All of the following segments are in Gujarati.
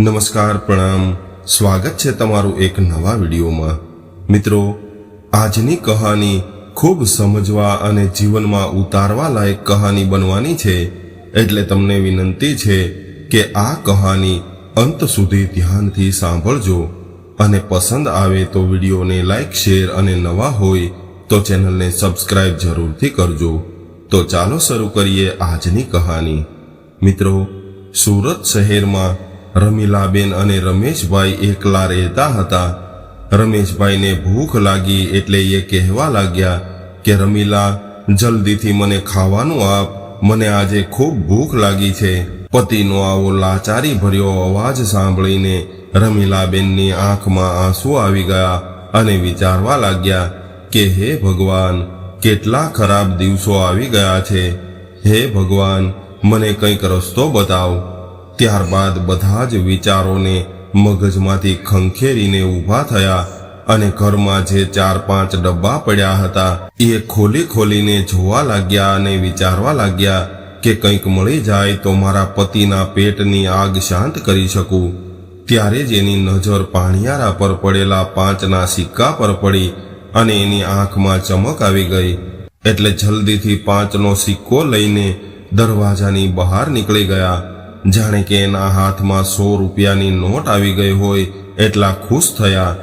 નમસ્કાર, પ્રણામ. સ્વાગત છે તમારું એક નવા વિડીયોમાં. મિત્રો, આજની કહાની ખૂબ સમજવા અને જીવનમાં ઉતારવા લાયક કહાની બનવાની છે, એટલે તમને વિનંતી છે કે આ કહાની અંત સુધી ધ્યાનથી સાંભળજો. અને પસંદ આવે તો વિડીયોને લાઈક, શેર અને નવા હોય તો ચેનલને સબસ્ક્રાઇબ જરૂરથી કરજો. તો ચાલો શરૂ કરીએ આજની કહાની. મિત્રો, સુરત શહેરમાં રમીલાબેન અને રમેશભાઈ એકલા રહેતા હતા. રમેશભાઈને ભૂખ લાગી એટલે એ કહેવા લાગ્યા કે, રમીલા, જલ્દીથી મને ખાવાનું આપ. મને આજે ખૂબ ભૂખ લાગી છે. પતિનો આવો લાચારી ભર્યો અવાજ સાંભળીને રમીલાબેનની આંખમાં આંસુ આવી ગયા અને વિચારવા લાગ્યા કે, હે ભગવાન, કેટલા ખરાબ દિવસો આવી ગયા છે. હે ભગવાન, મને કંઈક રસ્તો બતાવ. ત્યારબાદ બધા જ વિચારોને મગજમાંથી ખંખેરીને ઊભા થયા અને ઘરમાં જે ચાર પાંચ ડબ્બા પડ્યા હતા, એ ખોલી ખોલીને જોવા લાગ્યા અને વિચારવા લાગ્યા કે કંઈક મળી જાય તો મારા પતિના પેટની આગ શાંત કરી શકું. ત્યારે જ એની નજર પાણિયારા પર પડેલા પાંચના સિક્કા પર પડી અને એની આંખમાં ચમક આવી ગઈ. એટલે જલ્દીથી પાંચનો સિક્કો લઈને દરવાજાની બહાર નીકળી ગયા. જાણે કે એના હાથમાં સો રૂપિયાની નોટ આવી ગઈ હોય એટલા ખુશ થયા.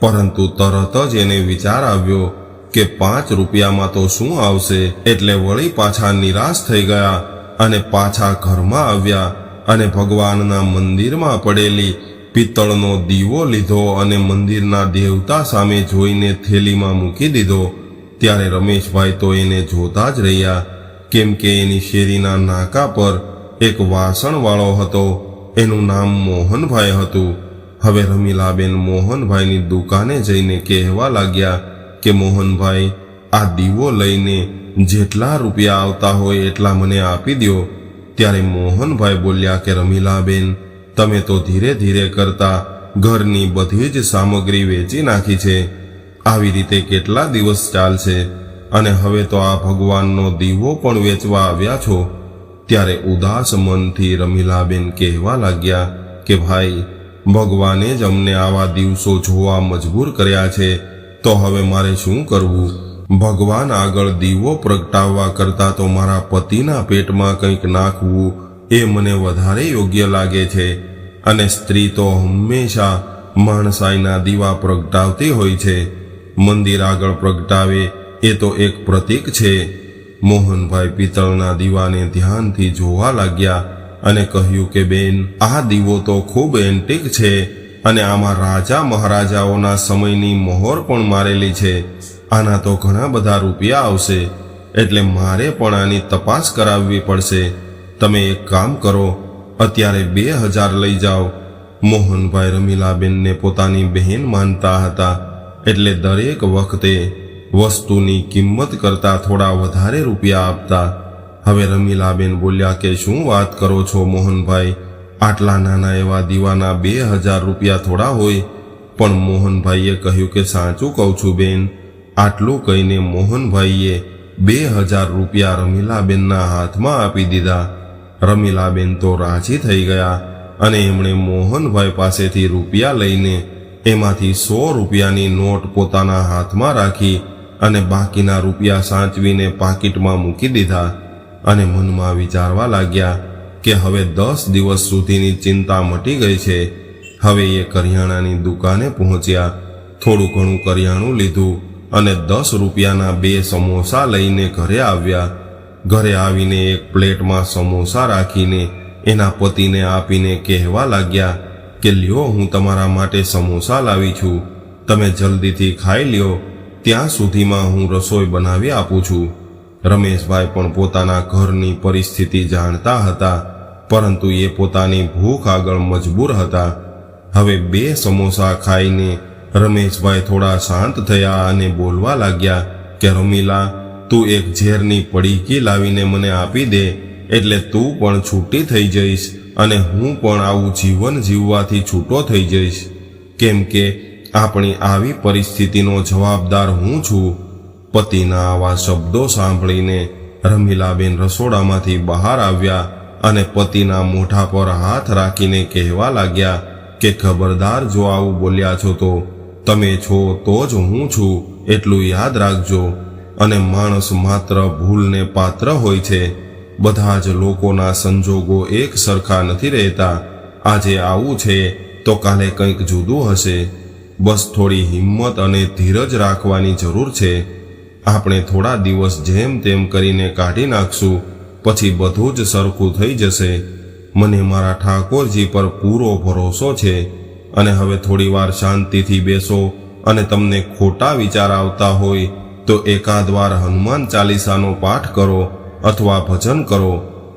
પરંતુ તરત જ એને વિચાર આવ્યો કે પાંચ રૂપિયામાં તો શું આવશે? એટલે વળી પાછા નિરાશ થઈ ગયા અને પાછા ઘરમાં આવ્યા અને ભગવાનના મંદિરમાં પડેલી પિત્તળનો દીવો લીધો અને મંદિરના દેવતા સામે જોઈને થેલીમાં મૂકી દીધો. ત્યારે રમેશભાઈ તો એને જોતા જ રહ્યા, કેમ કે એની શેરીના નાકા પર એક વાસણવાળો હતો. એનું નામ મોહનભાઈ હતું. હવે રમીલાબેન મોહનભાઈની દુકાને જઈને કહેવા લાગ્યા કે, મોહનભાઈ, આ દીવો લઈને જેટલા રૂપિયા આવતા હોય એટલા મને આપી દો ત્યારે મોહનભાઈ બોલ્યા કે, રમીલાબેન, તમે તો ધીરે ધીરે કરતા ઘરની બધી જ સામગ્રી વેચી નાખી છે. આવી રીતે કેટલા દિવસ ચાલશે? અને હવે તો આ ભગવાનનો દીવો પણ વેચવા આવ્યા છો. ત્યારે ઉદાસ મનથી રમીલાબેન કહેવા લાગ્યા કે, ભાઈ, ભગવાને જ અમને આવા દિવસો જોવા મજબૂર કર્યા છે, તો હવે મારે શું કરવું? ભગવાન આગળ દીવો પ્રગટાવવા કરતા તો મારા પતિના પેટમાં કંઈક નાખવું એ મને વધારે યોગ્ય લાગે છે. અને સ્ત્રી તો હંમેશા માણસાઈના દીવા પ્રગટાવતી હોય છે. મંદિર આગળ પ્રગટાવે એ તો એક પ્રતીક છે. મોહનભાઈ પિત્તળના દીવાને ધ્યાનથી જોવા લાગ્યા અને કહ્યું કે, બેન, આ દીવો તો ખૂબ એન્ટિક છે અને આમાં રાજા મહારાજાઓના સમયની મહોર પણ મારેલી છે. આના તો ઘણા બધા રૂપિયા આવશે. એટલે મારે પણ આની તપાસ કરાવવી પડશે. તમે એક કામ કરો, અત્યારે બે હજાર લઈ જાઓ. મોહનભાઈ રમીલાબેનને પોતાની બહેન માનતા હતા. એટલે દરેક વખતે વસ્તુની કિંમત કરતાં થોડા વધારે રૂપિયા આપતા. હવે રમીલાબેન બોલ્યા કે, શું વાત કરો છો મોહનભાઈ? આટલા નાના એવા દીવાના બે હજાર રૂપિયા થોડા હોય. પણ મોહનભાઈએ કહ્યું કે, સાચું કહું છું બેન, આટલું કહીને મોહનભાઈએ બે હજાર રૂપિયા રમીલાબેનના હાથમાં આપી દીધા. રમીલાબેન તો રાજી થઈ ગયા અને એમણે મોહનભાઈ પાસેથી રૂપિયા લઈને એમાંથી સો રૂપિયાની નોટ પોતાના હાથમાં રાખી અને બાકીના રૂપિયા સાચવીને પાકીટમાં મૂકી દીધા અને મનમાં વિચારવા લાગ્યા કે હવે દસ દિવસ સુધીની ચિંતા મટી ગઈ છે. હવે એ કરિયાણાની દુકાને પહોંચ્યા. થોડું ઘણું કરિયાણું લીધું અને દસ રૂપિયાના બે સમોસા લઈને ઘરે આવ્યા. ઘરે આવીને એક પ્લેટમાં સમોસા રાખીને એના પતિને આપીને કહેવા લાગ્યા કે લ્યો હું તમારા માટે સમોસા લાવી છું. તમે જલ્દીથી ખાઈ લ્યો. ત્યાં સુધીમાં હું રસોઈ બનાવી આપું છું. રમેશભાઈ પણ પોતાના ઘરની પરિસ્થિતિ જાણતા હતા, પરંતુ એ પોતાની ભૂખ આગળ મજબૂર હતા. હવે બે સમોસા ખાઈને રમેશભાઈ થોડા શાંત થયા અને બોલવા લાગ્યા કે, રમીલા, તું એક ઝેરની પડીકી લાવીને મને આપી દે, એટલે તું પણ છૂટી થઈ જઈશ અને હું પણ આવું જીવન જીવવાથી છૂટો થઈ જઈશ. કેમ કે આપણી આવી પરિસ્થિતિનો જવાબદાર હું છું. પતિના આવા શબ્દો સાંભળીને રમીલાબેન રસોડામાંથી બહાર આવ્યા અને પતિના મોઢા પર હાથ રાખીને કહેવા લાગ્યા કે, ખબરદાર જો આવું બોલ્યા છો તો તમે છો તો જ હું છું, એટલું યાદ રાખજો. અને માણસ માત્ર ભૂલને પાત્ર હોય છે. બધા જ લોકોના સંજોગો એક સરખા નથી રહેતા. આજે આવું છે તો કાલે કંઈક જુદું હશે. બસ થોડી હિંમત અને ધીરજ રાખવાની જરૂર છે. આપણે થોડા દિવસ જેમ તેમ કરીને કાઢી નાખશું, પછી બધું જ સરખું થઈ જશે. મને મારા ઠાકોરજી પર પૂરો ભરોસો છે અને હવે થોડી વાર શાંતિથી બેસો અને તમને ખોટા વિચાર આવતા હોય તો એકાદ વાર હનુમાન ચાલીસાનો પાઠ કરો અથવા ભજન કરો,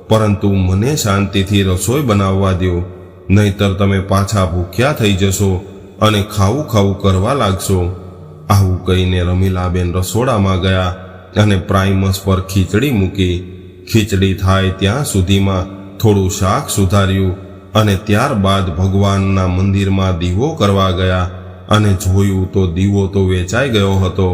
પરંતુ મને શાંતિથી રસોઈ બનાવવા દો નહીતર તમે પાછા ભૂખ્યા થઈ જશો અને ખાવું ખાવું કરવા લાગશો. આવું કહીને રમીલાબેન રસોડામાં ગયા અને પ્રાઇમસ પર ખીચડી મૂકી. ખીચડી થાય ત્યાં સુધીમાં થોડું શાક સુધાર્યું અને ત્યારબાદ ભગવાનના મંદિરમાં દીવો કરવા ગયા અને જોયું તો દીવો તો વેચાઈ ગયો હતો.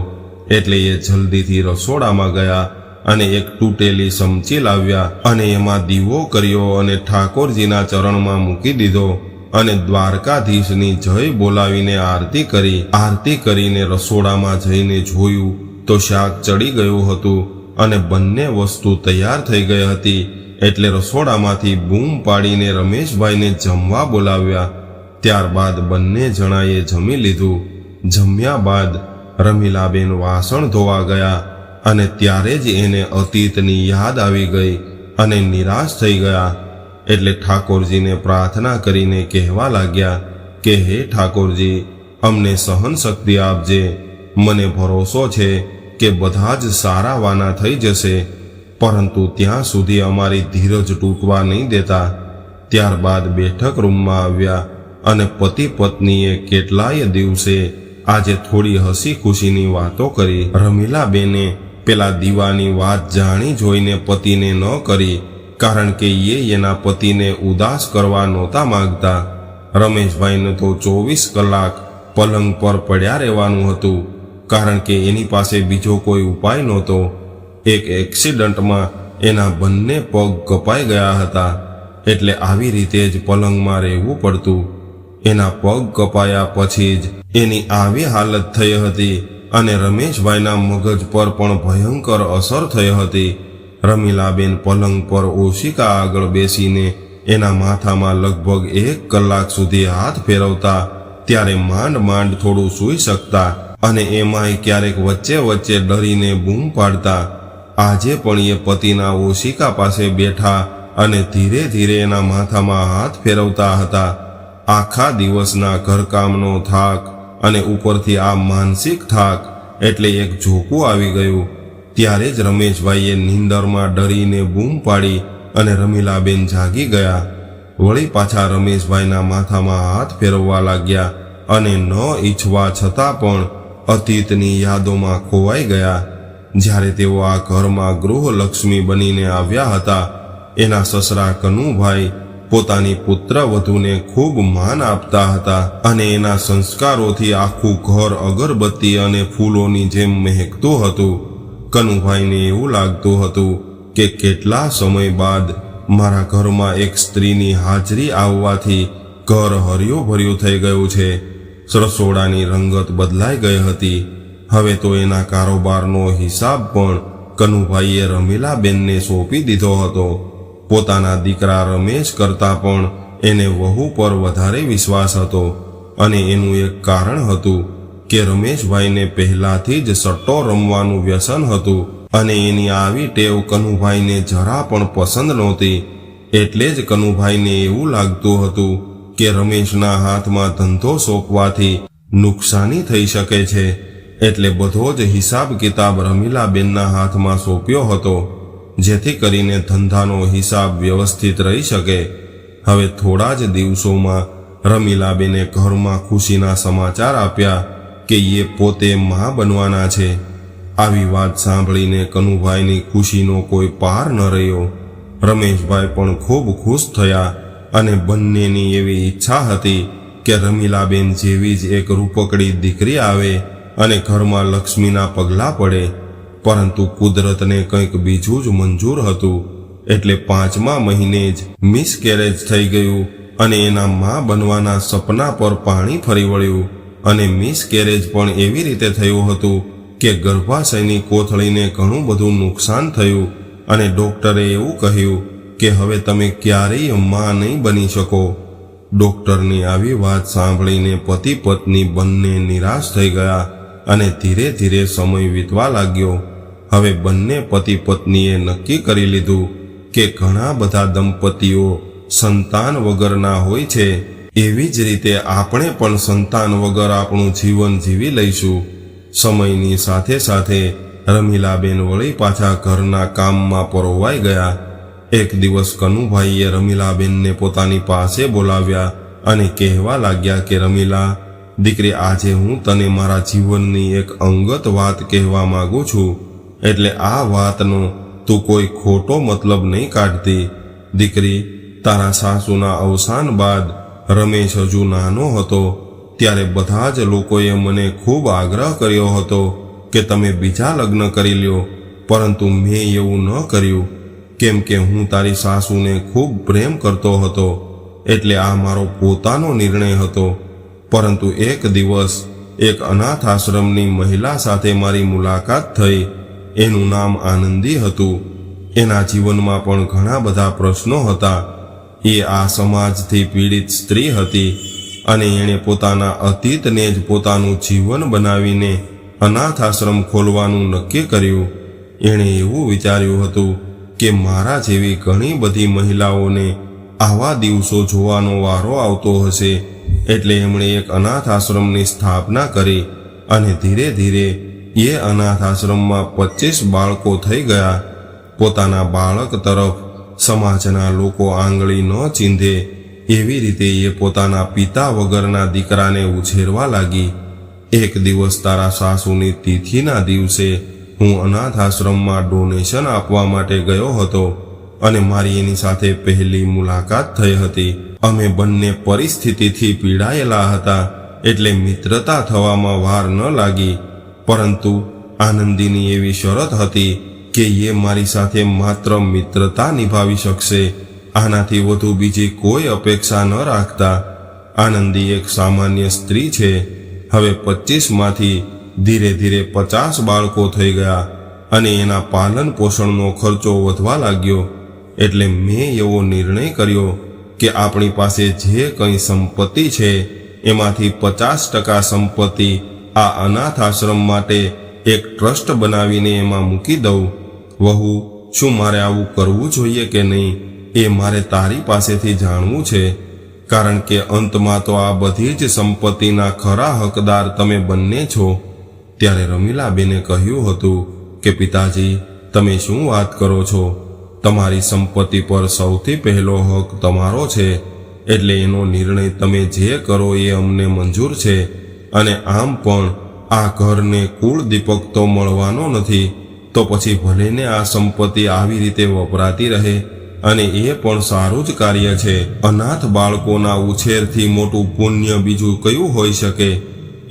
એટલે એ જલ્દીથી રસોડામાં ગયા અને એક તૂટેલી સમચી લાવ્યા અને એમાં દીવો કર્યો અને ઠાકોરજીના ચરણમાં મૂકી દીધો. અને દ્વારકાધીશની જય બોલાવીને આરતી કરી, આરતી કરીને રસોડામાં જઈને જોયું તો શાક ચડી ગયું હતું અને બંને વસ્તુ તૈયાર થઈ ગઈ હતી. એટલે રસોડામાંથી બૂમ પાડીને રમેશભાઈને જમવા બોલાવ્યા. ત્યારબાદ બંને જણાએ જમી લીધું. જમ્યા બાદ રમીલાબેન વાસણ ધોવા ગયા અને ત્યારે જ એને અતીતની યાદ આવી ગઈ અને નિરાશ થઈ ગયા. એટલે ઠાકોરજીને પ્રાર્થના કરીને કહેવા લાગ્યા કે, હે ઠાકોરજી, અમને સહન શક્તિ આપજે. મને ભરોસો છે કે બધા જ સારા વાના થઈ જશે, પરંતુ ત્યાં સુધી અમારી ધીરજ તૂટવા નહીં દેતા. ત્યારબાદ બેઠક રૂમમાં આવ્યા અને પતિ પત્નીએ કેટલાય દિવસે આજે થોડી હસી ખુશીની વાતો કરી. રમીલાબેને પેલા દીવાની વાત જાણી જોઈને પતિને ન કરી કારણ કે એ એના પતિને ઉદાસ કરવા નહોતા માંગતા. રમેશભાઈને તો ચોવીસ કલાક પલંગ પર પડ્યા રહેવાનું હતું. કારણ કે એની પાસે બીજો કોઈ ઉપાય નહોતો. એક એક્સિડન્ટમાં એના બંને પગ કપાઈ ગયા હતા. એટલે આવી રીતે જ પલંગમાં રહેવું પડતું. એના પગ કપાયા પછી જ એની આવી હાલત થઈ હતી અને રમેશભાઈના મગજ પર પણ ભયંકર અસર થઈ હતી. રમીલાબેન પલંગ પર ઓશિકા આગળ બેસીને એના માથામાં લગભગ એક કલાક સુધી હાથ ફેરવતા ત્યારે માંડ માંડ થોડું સૂઈ શકતા અને એમાંય ક્યારેક વચ્ચે વચ્ચે ડરીને બૂમ પાડતા. આજે પણ એ પતિના ઓશિકા પાસે બેઠા અને ધીરે ધીરે એના માથામાં હાથ ફેરવતા હતા. આખા દિવસના ઘરકામનો થાક અને ઉપરથી આ માનસિક થાક એટલે એક ઝોકું આવી ગયું. ત્યારે જ રમેશભાઈએ નીંદરમાં ડરીને બૂમ પાડી અને રમીલાબેન જાગી ગયા. વળી પાછા રમેશભાઈના માથામાં હાથ ફેરવવા લાગ્યા અને ન ઈચ્છવા છતાં પણ અતીતની યાદોમાં ખોવાઈ ગયા. જ્યારે તેઓ આ ઘરમાં ગૃહલક્ષ્મી બનીને આવ્યા હતા, એના સસરા કનુભાઈ પોતાની પુત્ર વધુને ખૂબ માન આપતા હતા અને એના સંસ્કારોથી આખું ઘર અગરબત્તી અને ફૂલોની જેમ મહેકતું હતું. કનુભાઈને એવું લાગતું હતું કે કેટલા સમય બાદ મારા ઘરમાં એક સ્ત્રીની હાજરી આવવાથી ઘર હર્યું ભર્યું થઈ ગયું છે. રસોડાની રંગત બદલાઈ ગઈ હતી. હવે તો એના કારોબારનો હિસાબ પણ કનુભાઈએ રમીલાબેનને સોંપી દીધો હતો. પોતાના દીકરા રમેશ કરતાં પણ એને વહુ પર વધારે વિશ્વાસ હતો અને એનું એક કારણ હતું કે રમેશભાઈને પહેલાથી જ સટ્ટો રમવાનું વ્યસન હતું અને એની આવી ટેવ કનુભાઈને જરા પણ પસંદ નહોતી. એટલે જ કનુભાઈને એવું લાગતું હતું કે રમેશના હાથમાં ધંધો સોંપવાથી નુકસાની થઈ શકે છે. એટલે બધો જ હિસાબ કિતાબ રમીલાબેનના હાથમાં સોંપ્યો હતો, જેથી કરીને ધંધાનો હિસાબ વ્યવસ્થિત રહી શકે. હવે થોડા જ દિવસોમાં રમીલાબેને ઘરમાં ખુશીના સમાચાર આપ્યા કે એ પોતે મા બનવાના છે? આવી વાત સાંભળીને કનુભાઈની ખુશીનો કોઈ પાર ન રહ્યો. રમેશભાઈ પણ ખૂબ ખુશ થયા અને બંનેની એવી ઈચ્છા હતી કે રમીલાબેન જેવી જ એક રૂપકડી દીકરી આવે અને ઘરમાં લક્ષ્મીના પગલાં પડે. પરંતુ કુદરતને કંઈક બીજું જ મંજૂર હતું. એટલે પાંચમા મહિને જ મિસકેરેજ થઈ ગયું અને એના મા બનવાના સપના પર પાણી ફરી વળ્યું. અને મિસકેરેજ પણ એવી રીતે થયું હતું કે ગર્ભાશયની કોથળીને ઘણું બધું નુકસાન થયું અને ડોક્ટરે એવું કહ્યું કે હવે તમે ક્યારેયમાં નહીં બની શકો. ડોક્ટરની આવી વાત સાંભળીને પતિ પત્ની બંને નિરાશ થઈ ગયા અને ધીરે ધીરે સમય વીતવા લાગ્યો. હવે બંને પતિ પત્નીએ નક્કી કરી લીધું કે ઘણા બધા દંપતીઓ સંતાન વગરના હોય છે. એવી જ રીતે આપણે પણ સંતાન વગર આપણું જીવન જીવી લઈશું. સમયની સાથે સાથે રમીલાબેન વળી પાછા ઘરના કામમાં પરોવાઈ ગયા. એક દિવસ કનુભાઈએ રમીલાબેનને પોતાની પાસે બોલાવ્યા અને કહેવા લાગ્યા કે, રમીલા, દીકરી, આજે હું તને મારા જીવનની એક અંગત વાત કહેવા માંગુ છું. એટલે આ વાતનો તું કોઈ ખોટો મતલબ નહીં કાઢતી. દીકરી, તારા સાસુના અવસાન બાદ રમેશ હજુ નાનો હતો, ત્યારે બધા જ લોકોએ મને ખૂબ આગ્રહ કર્યો હતો કે તમે બીજા લગ્ન કરી લ્યો, પરંતુ મેં એવું ન કર્યું, કેમ કે હું તારી સાસુને ખૂબ પ્રેમ કરતો હતો, એટલે આ મારો પોતાનો નિર્ણય હતો. પરંતુ એક દિવસ એક અનાથ આશ્રમની મહિલા સાથે મારી મુલાકાત થઈ, એનું નામ આનંદી હતું. એના જીવનમાં પણ ઘણા બધા પ્રશ્નો હતા એ આ સમાજથી પીડિત સ્ત્રી હતી અને એણે પોતાના અતીતને જ પોતાનું જીવન બનાવીને અનાથ આશ્રમ ખોલવાનું નક્કી કર્યું. એણે એવું વિચાર્યું હતું કે મારા જેવી ઘણી બધી મહિલાઓને આવા દિવસો જોવાનો વારો આવતો હશે. એટલે એમણે એક અનાથ આશ્રમની સ્થાપના કરી અને ધીરે ધીરે એ અનાથ આશ્રમમાં પચીસ બાળકો થઈ ગયા. પોતાના બાળક તરફ સમાજના લોકો આંગળી ન ચીંધે એવી રીતે એ પોતાના પિતા વગરના દીકરાને ઉછેરવા લાગી. એક દિવસ તારા સાસુની તિથિના દિવસે હું અનાથ આશ્રમમાં ડોનેશન આપવા માટે ગયો હતો અને મારી એની સાથે પહેલી મુલાકાત થઈ હતી. અમે બંને પરિસ્થિતિથી પીડાયેલા હતા એટલે મિત્રતા થવામાં વાર ન લાગી, પરંતુ આનંદીની એવી શરત હતી કે એ મારી સાથે માત્ર મિત્રતા નિભાવી શકશે. આનાથી વધુ બીજી કોઈ અપેક્ષા ન રાખતા. આનંદી એક સામાન્ય સ્ત્રી છે. હવે પચીસમાંથી ધીરે ધીરે પચાસ બાળકો થઈ ગયા અને એના પાલન પોષણનો ખર્ચો વધવા લાગ્યો. એટલે મેં એવો નિર્ણય કર્યો કે આપણી પાસે જે કંઈ સંપત્તિ છે, એમાંથી પચાસ ટકા સંપત્તિ આ અનાથ આશ્રમ માટે એક ટ્રસ્ટ બનાવીને એમાં મૂકી દઉં. વહુ, શું મારે આવું કરવું જોઈએ કે નહીં? એ મારે તારી પાસેથી જાણવું છે. કારણ કે અંતમાં તો આ બધી જ સંપત્તિના ખરા હકદાર તમે બંને છો. ત્યારે રમીલાબેને કહ્યું હતું કે, પિતાજી, તમે શું વાત કરો છો? તમારી સંપત્તિ પર સૌથી પહેલો હક તમારો છે. એટલે એનો નિર્ણય તમે જે કરો એ અમને મંજૂર છે. અને આમ પણ આ ઘરને કુળ દીપક તો મળવાનો નથી. તો પછી ભલેને આ સંપત્તિ આવી રીતે વપરાતી રહે, અને એ પણ સારું જ કાર્ય છે. અનાથ બાળકોના ઉછેરથી મોટું પુણ્ય બીજું કયું હોઈ શકે?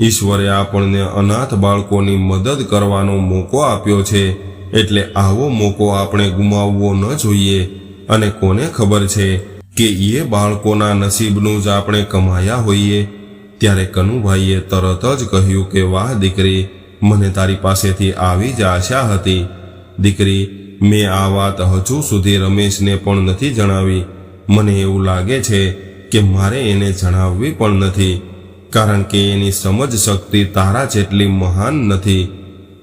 ઈશ્વરે આપણને અનાથ બાળકોની મદદ કરવાનો મોકો આપ્યો છે, એટલે આવો મોકો આપણે ગુમાવવો ન જોઈએ. અને કોને ખબર છે કે એ બાળકોના નસીબનું જ આપણે કમાયા હોઈએ? ત્યારે કનુભાઈએ તરત જ કહ્યું કે, વાહ દીકરી મને તારી પાસેથી આવી જ આશા હતી. દીકરી, મેં આ વાત હજુ સુધી રમેશને પણ નથી જણાવી. મને એવું લાગે છે કે મારે એને જણાવવી પણ નથી, કારણ કે એની સમજ શક્તિ તારા જેટલી મહાન નથી.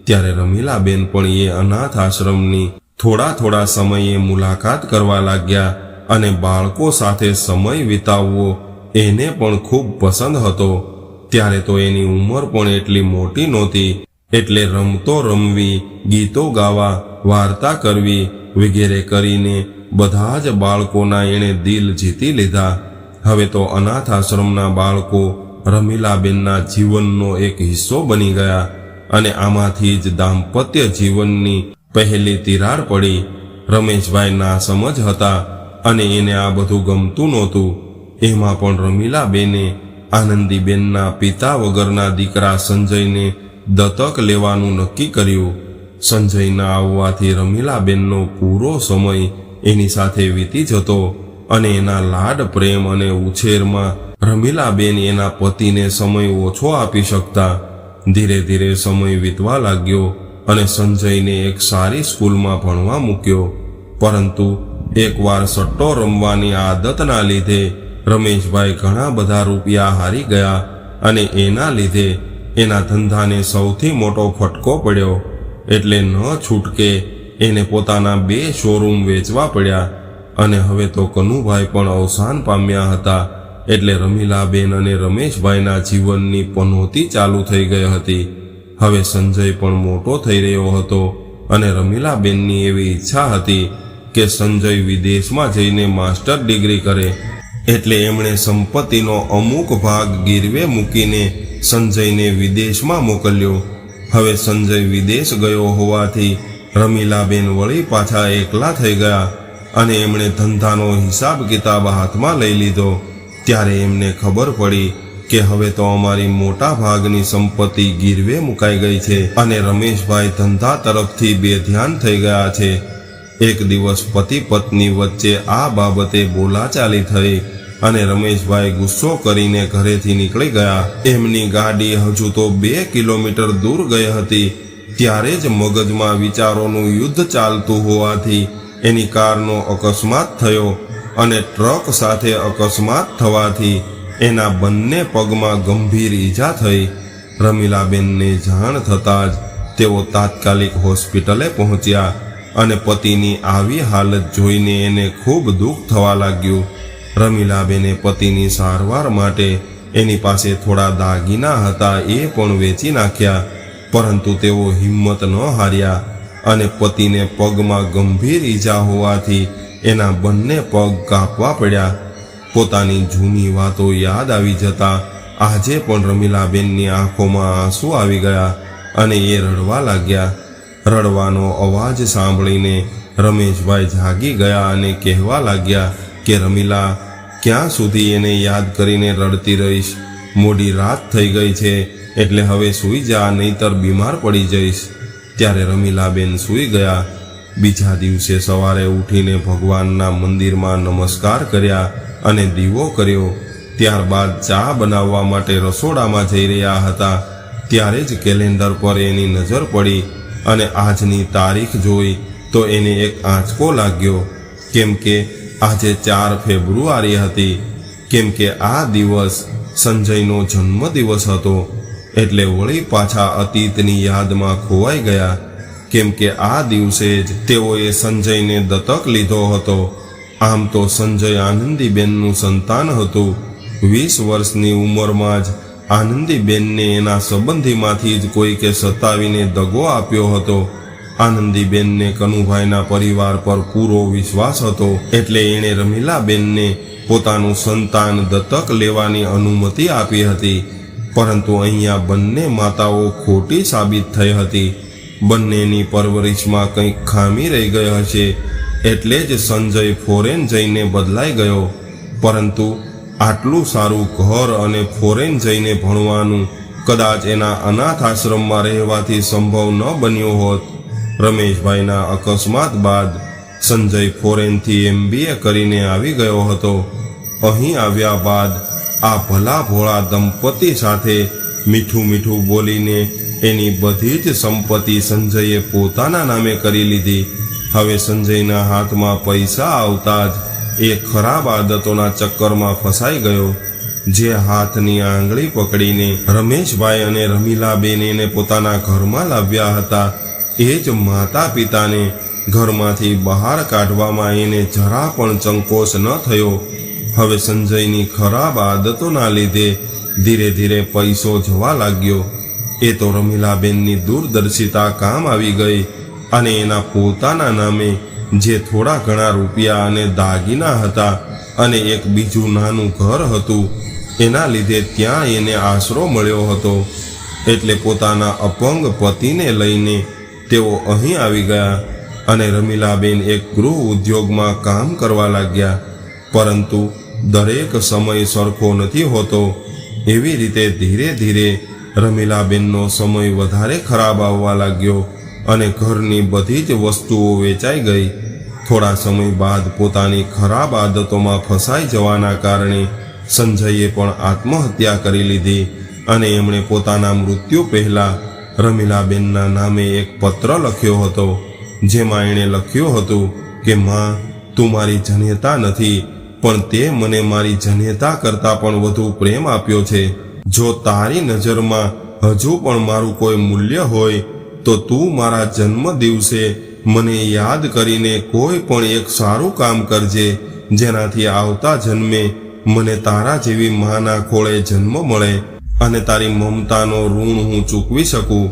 ત્યારે રમીલાબેન પણ એ અનાથ આશ્રમની થોડા થોડા સમયે મુલાકાત કરવા લાગ્યા અને બાળકો સાથે સમય વિતાવવો એને પણ ખૂબ પસંદ હતો. ત્યારે તો એની ઉંમર પણ એટલી મોટી નહોતી. એટલે રમતો રમવી, ગીતો ગાવા, વાર્તા કરવી વગેરે કરીને બધા જ બાળકોના એણે દિલ જીતી લીધા. હવે તો અનાથ આશ્રમના બાળકો રમીલાબેનના જીવનનો એક હિસ્સો બની ગયા અને આમાંથી જ દાંપત્ય જીવનની પહેલી તિરાડ પડી. રમેશભાઈ ના સમજ હતા અને એને આ બધું ગમતું નહોતું. એમાં પણ રમીલાબેને આનંદીબેનના પિતા વગરના દીકરા સંજયને દત્તક લેવાનું નક્કી કર્યું. સંજયના આવવાથી રમીલાબેનનો પૂરો સમય એની સાથે વીતી જતો અને એના લાડ પ્રેમ અને ઉછેરમાં રમીલાબેન એના પતિને સમય ઓછો આપી શકતા. ધીરે ધીરે સમય વીતવા લાગ્યો અને સંજયને એક સારી સ્કૂલમાં ભણવા મૂક્યો. પરંતુ એકવાર સટ્ટો રમવાની આદતના લીધે રમેશભાઈ ઘણા બધા રૂપિયા હારી ગયા અને એના લીધે એના ધંધાને સૌથી મોટો ફટકો પડ્યો એટલે ન છૂટકે એને પોતાના બે શોરૂમ વેચવા પડ્યા અને હવે તો કનુભાઈ પણ અવસાન પામ્યા હતા એટલે રમીલાબેન અને રમેશભાઈના જીવનની પનોતી ચાલુ થઈ ગઈ હતી. હવે સંજય પણ મોટો થઈ રહ્યો હતો અને રમીલાબેનની એવી ઈચ્છા હતી કે સંજય વિદેશમાં જઈને માસ્ટર ડિગ્રી કરે. એટલે એમણે સંપત્તિનો અમુક ભાગ ગીરવે મૂકીને સંજયને વિદેશમાં મોકલ્યો. હવે સંજય વિદેશ ગયો હોવાથી રમીલાબેન વળી પાછા એકલા થઈ ગયા અને એમણે ધંધાનો હિસાબ કિતાબ હાથમાં લઈ લીધો. ત્યારે એમને ખબર પડી કે હવે તો અમારી મોટા ભાગની સંપત્તિ ગીરવે મુકાઈ ગઈ છે અને રમેશભાઈ ધંધા તરફથી બેધ્યાન થઈ ગયા છે. એક દિવસ પતિ પત્ની વચ્ચે આ બાબતે બોલાચાલી થઈ. અને રમેશભાઈ ગુસ્સો કરીને ઘરેથી નીકળી ગયા. એમની ગાડી હજુ તો બે કિલોમીટર દૂર ગઈ હતી. ત્યારે જ મગજમાં વિચારોનું યુદ્ધ ચાલતું હોવાથી એની કારનો અકસ્માત થયો અને ટ્રક સાથે અકસ્માત થવાથી એના બંને પગમાં ગંભીર ઈજા થઈ. રમીલાબેનને જાણ થતાં જ તેઓ તાત્કાલિક હોસ્પિટલે પહોંચ્યા અને પતિની આવી હાલત જોઈને એને ખૂબ દુઃખ થવા લાગ્યું. રમીલાબેને પતિની સારવાર માટે એની પાસે થોડા દાગીના હતા એ પણ વેચી નાખ્યા. પરંતુ તેઓ હિંમત ન હાર્યા અને પતિને પગમાં ગંભીર ઈજા હોવાથી એના બંને પગ કાપવા પડ્યા. પોતાની જૂની વાતો યાદ આવી જતા આજે પણ રમીલાબેનની આંખોમાં આંસુ આવી ગયા અને એ રડવા લાગ્યા. રડવાનો અવાજ સાંભળીને રમેશભાઈ જાગી ગયા અને કહેવા લાગ્યા કે રમીલા ક્યાં સુધી એને યાદ કરીને રડતી રહીશ? મોડી રાત થઈ ગઈ છે, એટલે હવે સૂઈ જા, નહીતર બીમાર પડી જઈશ. ત્યારે રમીલાબેન સૂઈ ગયા. બીજા દિવસે સવારે ઉઠીને ભગવાનના મંદિરમાં નમસ્કાર કર્યા અને દીવો કર્યો. ત્યારબાદ ચા બનાવવા માટે રસોડામાં જઈ રહ્યા હતા. ત્યારે જ કેલેન્ડર પર એની નજર પડી અને આજની તારીખ જોઈ તો એને એક આંચકો લાગ્યો. કેમ કે આજે ચાર ફેબ્રુઆરી હતી. કેમ કે આ દિવસ સંજયનો જન્મદિવસ હતો, એટલે વળી પાછા અતીતની યાદમાં ખોવાઈ ગયા. કેમ કે આ દિવસે જ તેઓએ સંજયને દત્તક લીધો હતો. આમ તો સંજય આનંદીબેનનું સંતાન હતું. વીસ વર્ષની ઉંમરમાં જ આનંદીબેનને એના સંબંધીમાંથી જ કોઈકે સતાવીને દગો આપ્યો હતો. આનંદીબેનને કનુભાઈના પરિવાર પર પૂરો વિશ્વાસ હતો એટલે એણે રમીલાબેનને પોતાનું સંતાન દત્તક લેવાની અનુમતિ આપી હતી. પરંતુ અહીંયા બંને માતાઓ ખોટી સાબિત થઈ હતી. બંનેની પરવરિશમાં કંઈક ખામી રહી ગઈ હશે એટલે જ સંજય ફોરેન જઈને બદલાઈ ગયો. પરંતુ આટલું સારું ઘર અને ફોરેન જઈને ભણવાનું કદાચ એના અનાથ આશ્રમમાં રહેવાથી સંભવ ન બન્યો હોત. રમેશભાઈના અકસ્માત બાદ સંજય ફોરેનથી એમબીએ કરીને આવી ગયો હતો. અહીં આવ્યા બાદ આ ભલા ભોળા દંપતી સાથે મીઠું મીઠું બોલીને એની બધી જ સંપત્તિ સંજયે પોતાના નામે કરી લીધી. હવે સંજયના હાથમાં પૈસા આવતા જ એ ખરાબ આદતોના ચક્કરમાં ફસાઈ ગયો, જે હાથની આંગળી પકડીને રમેશભાઈ અને રમીલાબેન એને પોતાના ઘરમાં લાવ્યા હતા. એ જ માતા પિતાને ઘરમાંથી બહાર કાઢવામાં એને જરા પણ ચંકોશ ન થયો. હવે સંજયની ખરાબ આદતોના લીધે ધીરે ધીરે પૈસો જવા લાગ્યો. એ તો રમીલાબેનની દૂરદર્શિતા કામ આવી ગઈ અને એના પોતાના નામે જે થોડા ઘણા રૂપિયા અને દાગીના હતા અને એક બીજું નાનું ઘર હતું, એના લીધે ત્યાં એને આશરો મળ્યો હતો. એટલે પોતાના અપંગ પતિને લઈને તેઓ અહીં આવી ગયા અને રમીલાબેન એક ગૃહ ઉદ્યોગમાં કામ કરવા લાગ્યા. પરંતુ દરેક સમય સરખો નથી હોતો. એવી રીતે ધીરે ધીરે રમીલાબેનનો સમય વધારે ખરાબ આવવા લાગ્યો અને ઘરની બધી જ વસ્તુઓ વેચાઈ ગઈ. થોડા સમય બાદ પોતાની ખરાબ આદતોમાં ફસાઈ જવાના કારણે સંજયે પણ આત્મહત્યા કરી લીધી અને એમણે પોતાના મૃત્યુ પહેલા રમીલાબેનના નામે એક પત્ર લખ્યો હતો, જેમાં એણે લખ્યું હતું કે, માં, તું મારી જનેતા નથી, પણ તે મને મારી જનેતા કરતાં પણ વધુ પ્રેમ આપ્યો છે. જો તારી નજરમાં હજુ પણ મારું કોઈ મૂલ્ય હોય, તો તું મારા જન્મ દિવસે મને યાદ કરીને કોઈ પણ એક સારું કામ કરજે, જેનાથી આવતા જન્મે મને તારા જેવી માના ખોળે જન્મ મળે. અને તારી મમતાનો ઋણ હું ચૂકવી શકું?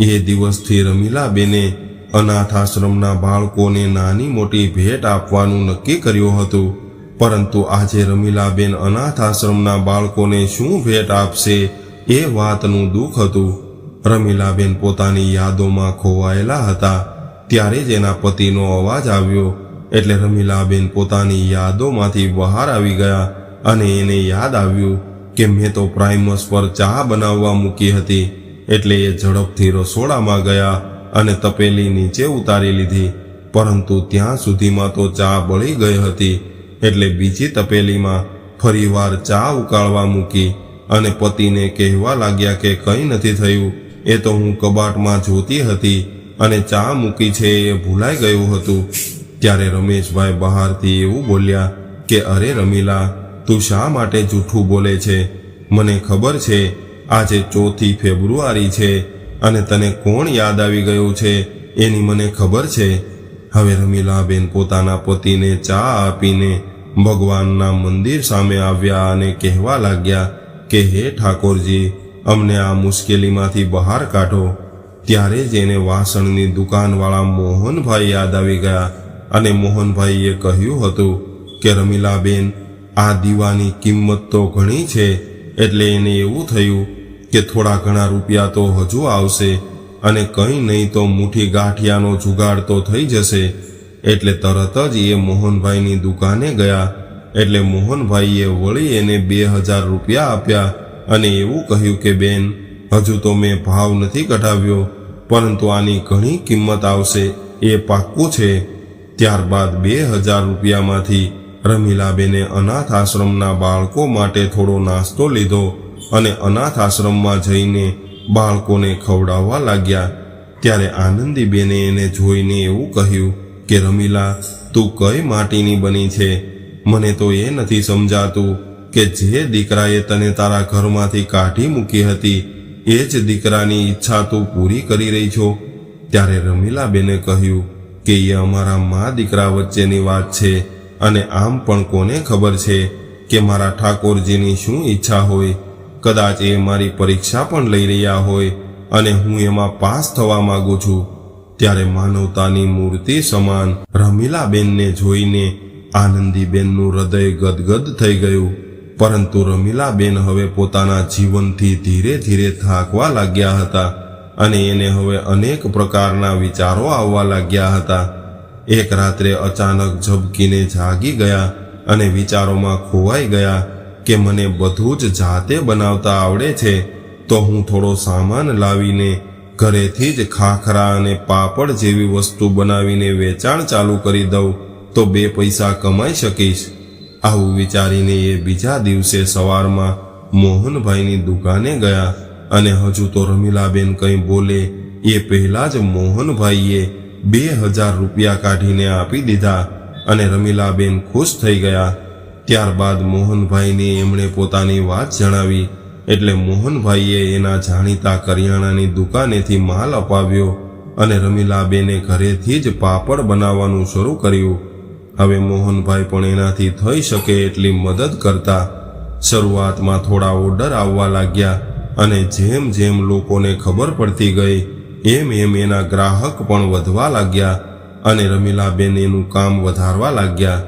એ દિવસથી રમીલાબેને અનાથ આશ્રમના બાળકોને નાની મોટી ભેટ આપવાનું નક્કી કર્યું હતું. પરંતુ આજે રમીલાબેન અનાથ આશ્રમના બાળકોને શું ભેટ આપશે એ વાતનું દુઃખ હતું. રમીલાબેન પોતાની યાદોમાં ખોવાયેલા હતા. ત્યારે જ એના પતિનો અવાજ આવ્યો. એટલે રમીલાબેન પોતાની યાદોમાંથી બહાર આવી ગયા અને એને યાદ આવ્યું. કે મેં તો પ્રાઇમસ પર ચા બનાવવા મૂકી હતી, એટલે એ ઝડપથી રસોડામાં ગયા અને તપેલી નીચે ઉતારી લીધી. પરંતુ ત્યાં સુધીમાં તો ચા બળી ગઈ હતી, એટલે બીજી તપેલીમાં ફરીવાર ચા ઉકાળવા મૂકી અને પતિને કહેવા લાગ્યા કે કંઈ નથી થયું, એ તો હું કબાટમાં જોતી હતી અને ચા મૂકી છે એ ભૂલાઈ ગયું હતું. ત્યારે રમેશભાઈ બહારથી એવું બોલ્યા કે, અરે રમીલા તું શા માટે જૂઠું બોલે છે? મને ખબર છે, આજે ચોથી ફેબ્રુઆરી છે અને તને કોણ યાદ આવી ગયું છે એની મને ખબર છે. હવે રમીલાબેન પોતાના પતિને ચા આપીને ભગવાનના મંદિર સામે આવ્યા અને કહેવા લાગ્યા કે, હે ઠાકોરજી, અમને આ મુશ્કેલીમાંથી બહાર કાઢો. ત્યારે જ એને વાસણની દુકાનવાળા મોહનભાઈ યાદ આવી ગયા અને મોહનભાઈએ કહ્યું હતું કે, રમીલાબેન આ દીવાની કિંમત તો ઘણી છે, એટલે એને એવું થયું કે થોડા ઘણા રૂપિયા તો હજુ આવશે અને કંઈ નહીં તો મુઠ્ઠી ગાંઠિયાનો જુગાડ તો થઈ જશે. એટલે તરત જ એ મોહનભાઈની દુકાને ગયા, એટલે મોહનભાઈએ વળી એને બે હજાર રૂપિયા આપ્યા અને એવું કહ્યું કે, બેન, હજુ તો મેં ભાવ નથી કઢાવ્યો, પરંતુ આની ઘણી કિંમત આવશે, એ પાક્કું છે. ત્યારબાદ બે હજાર રૂપિયામાંથી રમીલાબેને અનાથ આશ્રમના બાળકો માટે થોડો નાસ્તો લીધો અને અનાથ આશ્રમમાં જઈને બાળકોને ખવડાવવા લાગ્યા. ત્યારે આનંદીબેને એને જોઈને એવું કહ્યું કે, રમીલા, તું કઈ માટીની બની છે? મને તો એ નથી સમજાતું કે જે દીકરાએ તને તારા ઘરમાંથી કાઢી મૂકી હતી, એ જ દીકરાની ઈચ્છા તું પૂરી કરી રહી છો? ત્યારે રમીલાબેને કહ્યું કે, એ અમારા મા દીકરા વચ્ચેની વાત છે. અને આમ પણ કોને ખબર છે કે મારા ઠાકોરજીની શું ઈચ્છા હોય? કદાચ એ મારી પરીક્ષા પણ લઈ રહ્યા હોય અને હું એમાં પાસ થવા માંગુ છું. ત્યારે માનવતાની મૂર્તિ સમાન રમીલાબેનને જોઈને આનંદીબેનનું હૃદય ગદગદ થઈ ગયું. પરંતુ રમીલાબેન હવે પોતાના જીવનથી ધીરે ધીરે થાકવા લાગ્યા હતા અને એને હવે અનેક પ્રકારના વિચારો આવવા લાગ્યા હતા. એક રાત્રે અચાનક ઝબકીને જાગી ગયા અને વિચારોમાં ખોવાઈ ગયા કે મને બધું જ જાતે બનાવતા આવડે છે, તો હું થોડો સામાન લાવીને ઘરેથી જ ખાખરા અને પાપડ જેવી વસ્તુ બનાવીને વેચાણ ચાલુ કરી દઉં, તો બે પૈસા કમાઈ શકીશ. આવું વિચારીને એ બીજા દિવસે સવારમાં મોહનભાઈની દુકાને ગયા અને હજુ તો રમીલાબેન કંઈ બોલે એ પહેલાં જ મોહનભાઈએ બે હજાર રૂપિયા કાઢીને આપી દીધા અને રમીલાબેન ખુશ થઈ ગયા. ત્યારબાદ મોહનભાઈને એમણે પોતાની વાત જણાવી એટલે મોહનભાઈએ એના જાણીતા કરિયાણાની દુકાનેથી માલ અપાવ્યો અને રમીલાબેને ઘરેથી જ પાપડ બનાવવાનું શરૂ કર્યું. હવે મોહનભાઈ પણ એનાથી થઈ શકે એટલી મદદ કરતા શરૂઆતમાં થોડા ઓર્ડર આવવા લાગ્યા અને જેમ જેમ લોકોને ખબર પડતી ગઈ એમ એમ એના ગ્રાહક પણ વધવા લાગ્યા અને રમીલાબેન એનું કામ વધારવા લાગ્યા.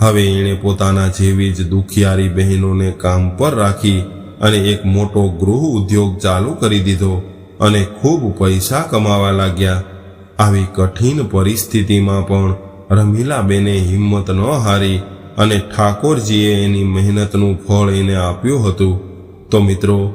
હવે એણે પોતાના જેવી જ દુખિયારી બહેનોને કામ પર રાખી અને એક મોટો ગૃહ ઉદ્યોગ ચાલુ કરી દીધો અને ખૂબ પૈસા કમાવા લાગ્યા. આવી કઠિન પરિસ્થિતિમાં પણ રમીલાબેને હિંમત ન હારી અને ઠાકોરજીએ એની મહેનતનું ફળ એને આપ્યું હતું. તો મિત્રો